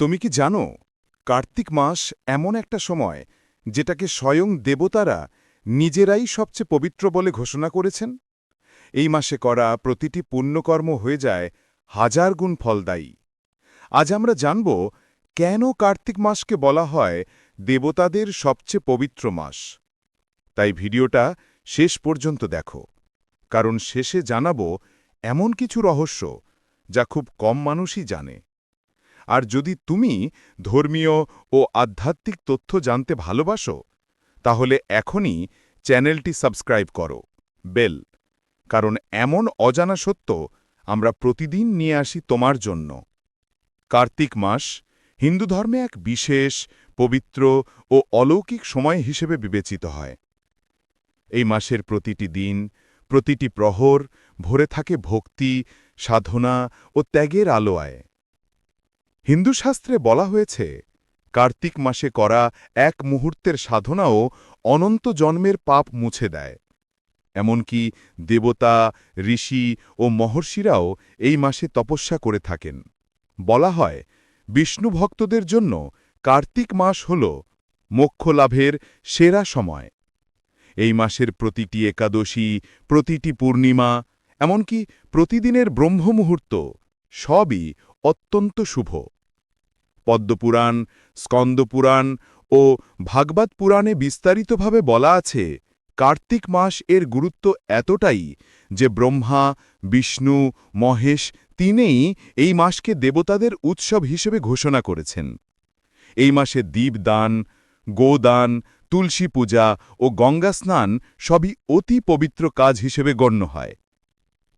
তুমি কি জানো, কার্তিক মাস এমন একটা সময় যেটাকে স্বয়ং দেবতারা নিজেরাই সবচেয়ে পবিত্র বলে ঘোষণা করেছেন? এই মাসে করা প্রতিটি পুণ্যকর্ম হয়ে যায় হাজার গুণ ফলদায়ী। আজ আমরা জানব কেন কার্তিক মাসকে বলা হয় দেবতাদের সবচেয়ে পবিত্র মাস। তাই ভিডিওটা শেষ পর্যন্ত দেখো, কারণ শেষে জানাব এমন কিছু রহস্য যা খুব কম মানুষই জানে। আর যদি তুমি ধর্মীয় ও আধ্যাত্মিক তথ্য জানতে ভালোবাসো, তাহলে এখনই চ্যানেলটি সাবস্ক্রাইব করো। বেল। কারণ এমন অজানা সত্য আমরা প্রতিদিন নিয়ে আসি তোমার জন্য। কার্তিক মাস হিন্দু ধর্মে এক বিশেষ, পবিত্র ও অলৌকিক সময় হিসেবে বিবেচিত হয়। এই মাসের প্রতিটি দিন, প্রতিটি প্রহর ভরে থাকে ভক্তি, সাধনা ও ত্যাগের আলোয়। হিন্দু শাস্ত্রে বলা হয়েছে, কার্তিক মাসে করা এক মুহূর্তের সাধনাও অনন্ত জন্মের পাপ মুছে দেয়। এমনকি দেবতা, ঋষি ও মহর্ষিরাও এই মাসে তপস্যা করে থাকেন। বলা হয়, বিষ্ণু ভক্তদের জন্য কার্তিক মাস হল মোক্ষলাভের সেরা সময়। এই মাসের প্রতিটি একাদশী, প্রতিটি পূর্ণিমা, এমনকি প্রতিদিনের ব্রহ্মমুহূর্ত সবই অত্যন্ত শুভ। পদ্মপুরাণ, স্কন্দপুরাণ ও ভাগবত পুরাণে বিস্তারিতভাবে বলা আছে, কার্তিক মাস এর গুরুত্ব এতটাই যে ব্রহ্মা, বিষ্ণু, মহেশ তিনেই এই মাসকে দেবতাদের উৎসব হিসেবে ঘোষণা করেছেন। এই মাসে দীপদান, গোদান, তুলসী পূজা ও গঙ্গা স্নান সবই অতি পবিত্র কাজ হিসেবে গণ্য হয়।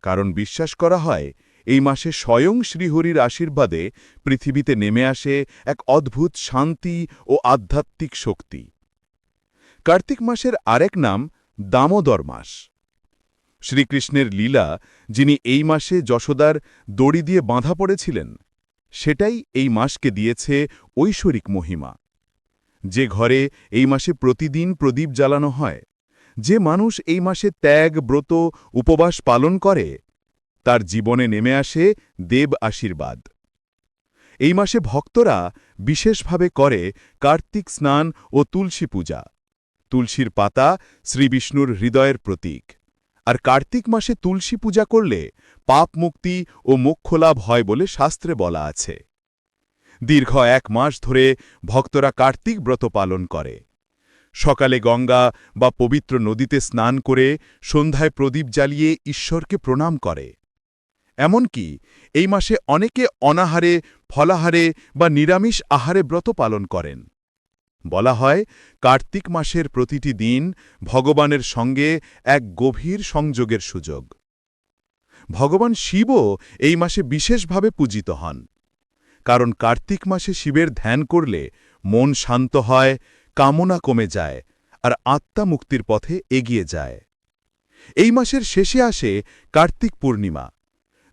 কারণ বিশ্বাস করা হয় এই মাসে স্বয়ং শ্রীহরির আশীর্বাদে পৃথিবীতে নেমে আসে এক অদ্ভুত শান্তি ও আধ্যাত্মিক শক্তি। কার্তিক মাসের আরেক নাম দামোদর মাস। শ্রীকৃষ্ণের লীলা, যিনি এই মাসে যশোদার দড়ি দিয়ে বাঁধা পড়েছিলেন, সেটাই এই মাসকে দিয়েছে ঐশ্বরিক মহিমা। যে ঘরে এই মাসে প্রতিদিন প্রদীপ জ্বালানো হয়, যে মানুষ এই মাসে ত্যাগ, ব্রত, উপবাস পালন করে তার জীবনে নেমে আসে দেব আশীর্বাদ। এই মাসে ভক্তরা বিশেষভাবে করে কার্তিক স্নান ও তুলসী পূজা। তুলসীর পাতা শ্রীবিষ্ণুর হৃদয়ের প্রতীক। আর কার্তিক মাসে তুলসী পূজা করলে পাপ মুক্তি ও মোক্ষলাভ হয় বলে শাস্ত্রে বলা আছে। দীর্ঘ এক মাস ধরে ভক্তরা কার্তিক ব্রত পালন করে। সকালে গঙ্গা বা পবিত্র নদীতে স্নান করে সন্ধ্যায় প্রদীপ জ্বালিয়ে ঈশ্বরকে প্রণাম করে। এমনকি এই মাসে অনেকে অনাহারে, ফলাহারে বা নিরামিষ আহারে ব্রত পালন করেন। বলা হয়, কার্তিক মাসের প্রতিটি দিন ভগবানের সঙ্গে এক গভীর সংযোগের সুযোগ। ভগবান শিবও এই মাসে বিশেষভাবে পূজিত হন। কারণ কার্তিক মাসে শিবের ধ্যান করলে মন শান্ত হয়, কামনা কমে যায়, আর আত্মা মুক্তির পথে এগিয়ে যায়। এই মাসের শেষে আসে কার্তিক পূর্ণিমা।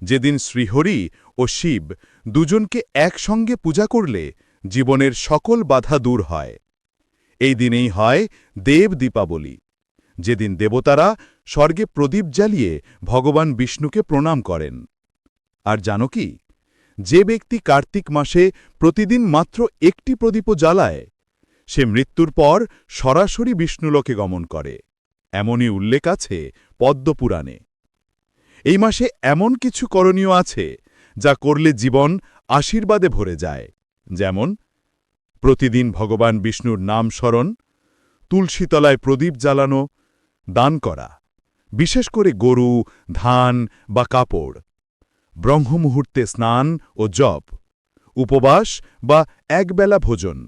যেদিন শ্রীহরি ও শিব দুজনকে একসঙ্গে পূজা করলে জীবনের সকল বাধা দূর হয়। এই দিনেই হয় দেব দীপাবলি। যেদিন দেবতারা স্বর্গে প্রদীপ জ্বালিয়ে ভগবান বিষ্ণুকে প্রণাম করেন। আর জানো কি, যে ব্যক্তি কার্তিক মাসে প্রতিদিন মাত্র একটি প্রদীপও জ্বালায়, সে মৃত্যুর পর সরাসরি বিষ্ণুলোকে গমন করে। এমনই উল্লেখ আছে পদ্মপুরাণে। এই মাসে এমন কিছু করণীয় আছে যা করলে জীবন আশীর্বাদে ভরে যায়। যেমন, প্রতিদিন ভগবান বিষ্ণুর নাম স্মরণ তুলসীতলায় প্রদীপ জ্বালানো, দান করা, বিশেষ করে গরু, ধান বা কাপড়, ব্রহ্মমুহূর্তে স্নান ও জপ, উপবাস বা একবেলা ভোজন,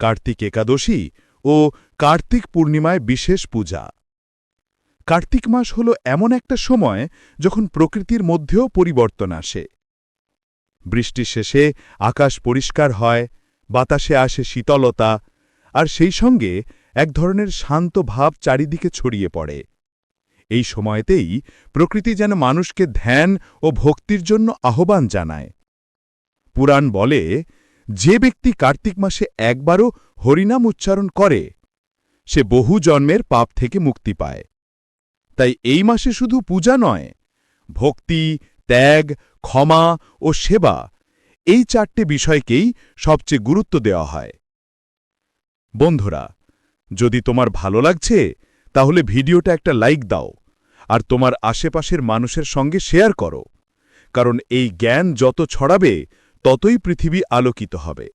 কার্তিক একাদশী ও কার্তিক পূর্ণিমায় বিশেষ পূজা। কার্তিক মাস হল এমন একটা সময় যখন প্রকৃতির মধ্যেও পরিবর্তন আসে। বৃষ্টির শেষে আকাশ পরিষ্কার হয়, বাতাসে আসে শীতলতা, আর সেই সঙ্গে এক ধরনের শান্ত ভাব চারিদিকে ছড়িয়ে পড়ে। এই সময়তেই প্রকৃতি যেন মানুষকে ধ্যান ও ভক্তির জন্য আহ্বান জানায়। পুরাণ বলে, যে ব্যক্তি কার্তিক মাসে একবারও হরিনাম উচ্চারণ করে, সে বহু জন্মের পাপ থেকে মুক্তি পায়। তাই এই মাসে শুধু পূজা নয়, ভক্তি, ত্যাগ, ক্ষমা ও সেবা, এই চারটে বিষয়কেই সবচেয়ে গুরুত্ব দেওয়া হয়। বন্ধুরা, যদি তোমার ভালো লাগছে, তাহলে ভিডিওটা একটা লাইক দাও আর তোমার আশেপাশের মানুষের সঙ্গে শেয়ার করো, কারণ এই জ্ঞান যত ছড়াবে, ততই পৃথিবী আলোকিত হবে।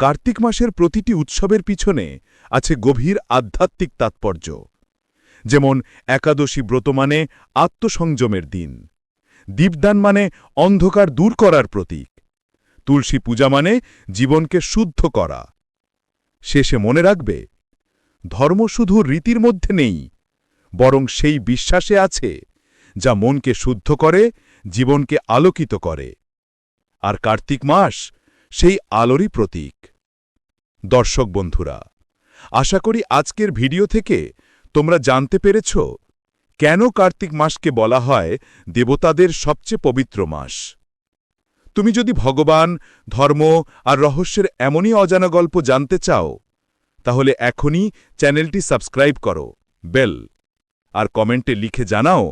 কার্তিক মাসের প্রতিটি উৎসবের পিছনে আছে গভীর আধ্যাত্মিক তাৎপর্য। যেমন একাদশী ব্রত মানে আত্মসংযমের দিন। দীপদান মানে অন্ধকার দূর করার প্রতীক। তুলসী পূজা মানে জীবনকে শুদ্ধ করা। শেষে মনে রাখবে, ধর্ম শুধু রীতির মধ্যে নেই, বরং সেই বিশ্বাসে আছে, যা মনকে শুদ্ধ করে, জীবনকে আলোকিত করে। আর কার্তিক মাস সেই আলোরই প্রতীক। দর্শক বন্ধুরা, আশা করি আজকের ভিডিও থেকে তোমরা জানতে পেরেছ? কেন কার্তিক মাসকে বলা হয় দেবতাদের সবচেয়ে পবিত্র মাস? তুমি যদি ভগবান, ধর্ম আর রহস্যের এমনই অজানা গল্প জানতে চাও, তাহলে এখনই চ্যানেলটি সাবস্ক্রাইব করো, বেল, আর কমেন্টে লিখে জানাও,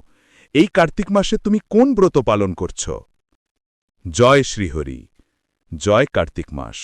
এই কার্তিক মাসে তুমি কোন ব্রত পালন করছ? জয় শ্রীহরি, জয় কার্তিক মাস।